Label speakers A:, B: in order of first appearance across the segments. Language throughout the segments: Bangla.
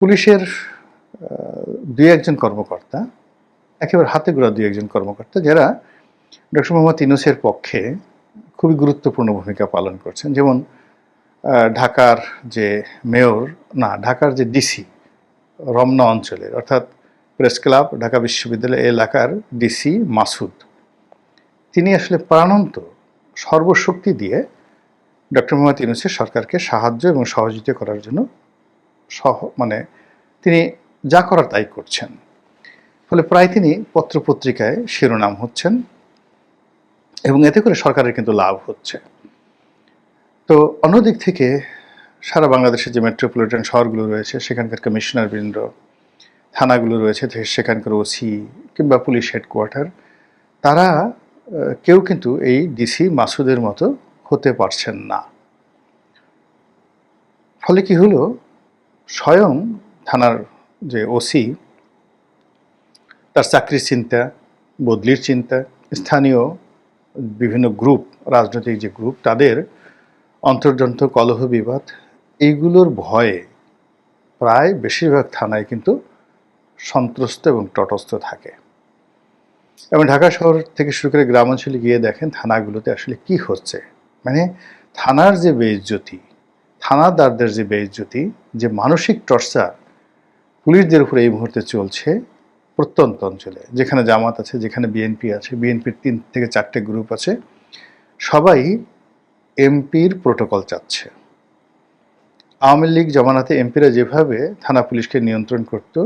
A: পুলিশের দুই একজন কর্মকর্তা, একেবারে হাতে গোড়া দুই একজন কর্মকর্তা, যারা ডক্টর মোহাম্মদ ইউনুসের পক্ষে খুবই গুরুত্বপূর্ণ ভূমিকা পালন করছেন। যেমন ঢাকার যে মেয়র, না, ঢাকার যে ডিসি, রমনা অঞ্চলের, অর্থাৎ প্রেস ক্লাব, ঢাকা বিশ্ববিদ্যালয় এলাকার ডিসি মাসুদ। তিনি আসলে প্রাণান্ত সর্বশক্তি দিয়ে ডক্টর মোহাম্মদ ইউনুসের সরকারকে সাহায্য এবং সহযোগিতা করার জন্য সহ মানে তিনি যা করার তাই করছেন। ফলে প্রায় তিনি পত্রপত্রিকায় শিরোনাম হচ্ছেন এবং এতে করে সরকারের কিন্তু লাভ হচ্ছে। তো অন্যদিক থেকে সারা বাংলাদেশের যে মেট্রোপলিটন শহরগুলো রয়েছে, সেখানকার কমিশনার বৃন্দ, থানাগুলো রয়েছে সেখানকার ওসি কিংবা পুলিশ হেডকোয়ার্টার, তারা কেউ কিন্তু এই ডিসি মাসুদের মতো হতে পারছেন না। ফলে কি হলো? স্বয়ং থানার যে ওসি, তার চাকরির চিন্তা, বদলির চিন্তা, স্থানীয় বিভিন্ন গ্রুপ, রাজনৈতিক যে গ্রুপ, তাদের অন্তর্জন্ত কলহ বিবাদ, এইগুলোর ভয়ে প্রায় বেশিরভাগ থানায় কিন্তু সন্ত্রস্ত এবং তটস্থ থাকে। এবং ঢাকা শহর থেকে শুরু করে গ্রাম অঞ্চলে গিয়ে দেখেন থানাগুলোতে আসলে কি হচ্ছে। মানে থানার যে বেইজ্জতি থানাদারদের যে বেইজ্জতি, যে মানসিক টর্চার পুলিশদের উপরে এই মুহূর্তে চলছে প্রত্যন্ত অঞ্চলে। যেখানে জামাত আছে, যেখানে বিএনপি আছে, বিএনপির তিন থেকে চারটে গ্রুপ আছে, সবাই এমপির প্রোটোকল চাচ্ছে। আওয়ামী লীগ জমানাতে এমপিরা যেভাবে থানা পুলিশকে নিয়ন্ত্রণ করত,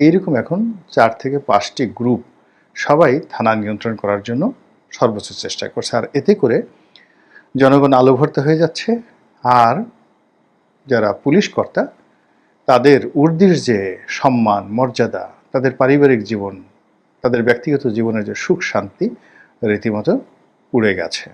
A: এইরকম এখন চার থেকে পাঁচটি গ্রুপ সবাই থানা নিয়ন্ত্রণ করার জন্য সর্বোচ্চ চেষ্টা করছে। আর এতে করে জনগণ আলোভর্ত হয়ে যাচ্ছে, আর যারা পুলিশ কর্তা, তাদের উর্দির যে সম্মান, মর্যাদা, তাদের পারিবারিক জীবন, তাদের ব্যক্তিগত জীবনের যে সুখ শান্তি রীতিমতো উড়ে গেছে।